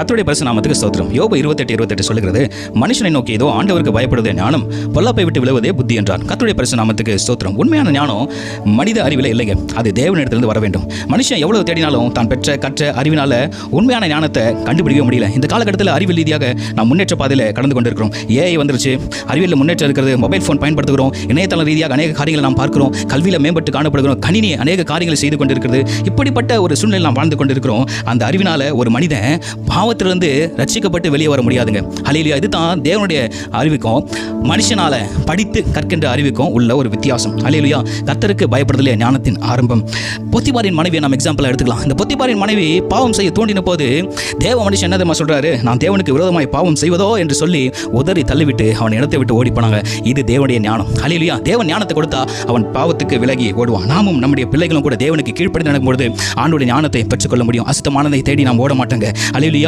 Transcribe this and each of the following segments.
கத்துடைய பரிசு நாமத்துக்கு ஸ்தோத்திரம். யோபு இருபத்தெட்டு இருபத்தெட்டு சொல்லுகிறது மனுஷனை நோக்கி ஏதோ ஆண்டவருக்கு பயப்படுவதே ஞானம் பொல்லாப்பை விட்டு விழுவதே புத்தி என்றார் கத்துடைய பரிசு நாமத்துக்கு ஸ்தோத்திரம். உண்மையான ஞானம் மனித அறிவில் இல்லைங்க. அது தேவனிடத்திலிருந்து வர வேண்டும். மனுஷன் எவ்வளவு தேடினாலும் தான் பெற்ற கற்ற அறிவினால உண்மையான ஞானத்தை கண்டுபிடிக்க முடியல. இந்த காலகட்டத்தில் அறிவியல் ரீதியாக நாம் முன்னேற்ற பாதையில் கடந்து கொண்டிருக்கிறோம். ஏஐ வந்துருச்சு. அறிவியலில் முன்னேற்றம் இருக்கிறது. மொபைல் ஃபோன் பயன்படுத்துகிறோம். இணையதள ரீதியாக அநேக காரியங்களை நாம் பார்க்கிறோம். கல்வியில் மேம்பட்டு காணப்படுகிறோம். கணினி அநேக காரியங்களை செய்து கொண்டிருக்கிறது. இப்படிப்பட்ட ஒரு சூழ்நிலை நாம் வாழ்ந்து கொண்டிருக்கிறோம். அந்த அறிவினால ஒரு மனிதன் பாவத்திலிருந்து ரட்சிக்கப்பட்டு வெளியே வர முடியாதுங்க. ஹalleluya. இதுதான் தேவனுடைய அறிவுக்கும் மனுஷனால படித்து கற்கின்ற அறிவுக்கும் உள்ள ஒரு வித்தியாசம். ஹalleluya. கத்தருக்கு பயப்படுதலே ஞானத்தின் ஆரம்பம். பொத்திபாரின் மனைவியை நம்ம எக்ஸாம்பிளாக எடுத்துக்கலாம். இந்த பொத்திபாரின் மனைவி பாவம் செய்ய தூண்டின போது தேவ மனுஷன் என்ன தெரியுமா சொல்றாரு? நான் தேவனுக்கு விரோதமாய் பாவம் செய்வதோ என்று சொல்லி உதறி தள்ளிவிட்டு அவன் இடத்தை விட்டு ஓடி போனாங்க. இது தேவனுடைய ஞானம். ஹalleluya. தேவன் ஞானத்தை கொடுத்தா அவன் பாவத்துக்கு விலகி ஓடுவான். நாமும் நம்முடைய பிள்ளைகளும் கூட தேவனுக்கு கீழ்ப்படி நடக்கும்போது ஆண்டுடைய ஞானத்தை பெற்றுக்கொள்ள முடியும். அசுத்தமானதை தேடி நாம் ஓட மாட்டோங்க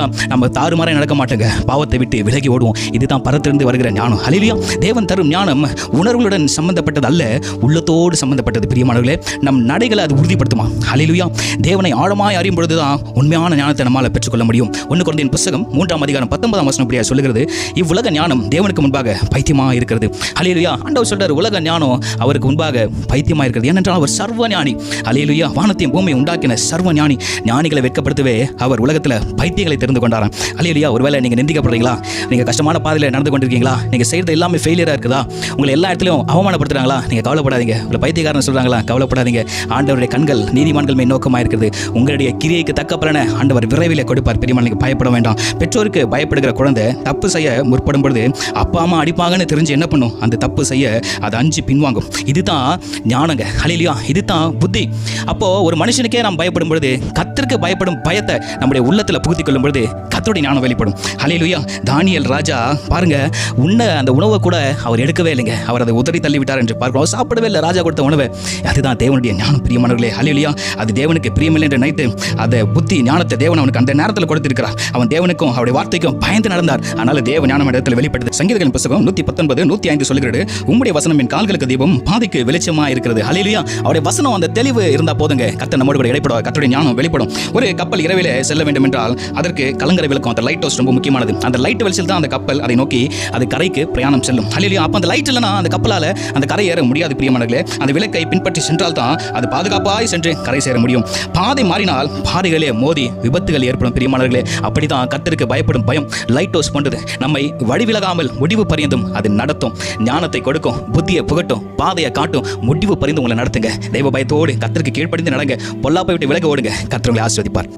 ஹலிலியா நம்ம தாறுமாறாய் நடக்க மாட்டோங்க. பாவத்தை விட்டு விலகி ஓடுவோம். இதுதான் பரத்திலிருந்து வருகிற ஞானம். ஹலிலியா தேவன் தரும் ஞானம் உணர்வுகளுடன் சம்பந்தப்பட்டது அல்ல உள்ளத்தோடு சம்பந்தப்பட்டது. பிரியமானவர்களே நம் நடைகளை அது உறுதிப்படுத்துமா? ஹalleluya தேவனை ஆழமாய் அறியும் பொழுது தான் உண்மையான ஞானத்தை நம்மால் பெற்றுக்கொள்ள முடியும். ஒன்று குழந்தையின் புத்தகம் மூன்றாம் அதிகாரம் பத்தொன்பதாம் வசனம் இப்படியா சொல்லுகிறது. இவ்வுலக ஞானம் தேவனுக்கு முன்பாக பைத்தியமாக இருக்கிறது. ஹலிலுயா ஆண்டவர் சொல்றார் உலக ஞானம் அவருக்கு முன்பாக பைத்தியமாக இருக்கிறது. ஏனென்றால் அவர் சர்வ ஞானி. ஹalleluya வானத்தையும் பூமியை உண்டாக்கின சர்வ ஞானி. ஞானிகளை வெட்கப்படுத்தவே அவர் உலகத்தில் பைத்தியங்களை தெரிந்து கொண்டாராம். ஹalleluya ஒருவேளை நீங்கள் நிந்திக்கப்படுறீங்களா? நீங்கள் கஷ்டமான பாதையில் நடந்து கொண்டிருக்கீங்களா? நீங்கள் செய்கிறது எல்லாமே ஃபெயிலியராக இருக்குதா? உங்களை எல்லா இடத்துலையும் அவமானப்படுத்துறாங்களா? நீங்கள் கவலைப்படாதீங்க. உங்களை பைத்தியக்காரன் சொல்கிறாங்களா கவலைப்படாதீங்க. ஆண்டவருடைய கண்கள் நீதிமான்கள் மேல் நோக்கமாக இருக்கிறது உங்களுடைய கிரியைக்கு தக்க பலனை ஆண்டவர் விரைவில் கொடுப்பார். பெரியமான பயப்பட வேண்டாம். பெற்றோருக்கு பயப்படுகிற குழந்தை தப்பு செய்ய முற்படும் பொழுது அப்பா அம்மா அடிப்பாங்கன்னு தெரிஞ்சு என்ன பண்ணும்? அந்த தப்பு செய்ய அது அஞ்சு பின்வாங்கும். இதுதான் ஞானங்க. ஹalleluya இதுதான் புத்தி. அப்போ ஒரு மனுஷனுக்கே நாம் பயப்படும் பொழுது கத்திற்கு பயப்படும் பயத்தை நம்முடைய உள்ளத்தில் புகுத்திக் கொள்ளும் பொழுது கத்தோடைய ஞானம் வெளிப்படும். அலையிலுயா தானியல் ராஜா பாருங்க உண்ண அந்த உணவை கூட அவர் எடுக்கவே இல்லைங்க. அவர் அதை உதறி தள்ளிவிட்டார் என்று பார்க்கிறோம். அவர் சாப்பிடவே இல்லை ராஜா கொடுத்த உணவை. அதுதான் தேவனுடைய ஞானம் பிரியமானவர்களே. அலையிலுயா அது தேவனுக்கு பிரியமில்லை என்று நினைத்து அந்த புத்தி ஞானத்தை தேவன் அவனுக்கு அந்த நேரத்தில் கொடுத்திருக்கிறார். அவன் தேவனுக்கும் அவருடைய வார்த்தைக்கும் பயந்து நடந்தார். அதனால தேவ ஞானம் இடத்தில் வெளிப்பட்டது சங்கீதங்களின் புத்தகம் நூற்றி பத்தொன்பது நூற்றி ஐந்து சொல்கிறது உம்முடைய வசனம் என் கால்களுக்கு தீபம் பாதைக்கு வெளிச்சமா இருக்கிறது ஹalleluya. அவருடைய வசனம் அந்த தெளிவு இருந்தா போதுங்க. கத்த நம்மோடு கூட இடைப்படுவார் கத்தருடைய ஞானம் வெளிப்படும். ஒரு கப்பல் இரவிலே செல்ல வேண்டும் என்றால் அதற்கு கலங்கரை விளக்கம். அந்த லைட் ஹவுஸ் ரொம்ப முக்கியமானது. அந்த லைட் வெளிச்சல் தான் அந்த கப்பல் அதை நோக்கி அது கரைக்கு பிரயாணம் செல்லும். ஹalleluya. அப்போ அந்த லைட் இல்லைனா அந்த கப்பலால் அந்த கரை ஏற முடியாது பிரியமானங்களே அந்த விளக்கை பின்பற்றி சென்றால் தான் அது பாதுகாப்பாய் சென்று கரை சேர முடியும். பாதை மாறினால் பாதைகளே மோதி விபத்துகள் ஏற்படும் பிரியமானவர்களே. அப்படிதான் கத்தருக்கு பயப்படும் பயம். லைட் ஹவுஸ் பண்ணுறது நம்மை வழிவிலகாமல் முடிவு பரியந்தும் அது நடத்தும். ஞானத்தை கொடுக்கும் புத்தியை புகட்டும் பாதையை காட்டும் முடிவு பரிந்து உங்களை நடத்துங்க. தெய்வ பயத்தோடு கத்தருக்கு கீழ்ப்படிந்து நடங்க. பொல்லாப்பை விட்டு விலக ஓடுங்க. கத்திரங்களை ஆஸ்வதிப்பார்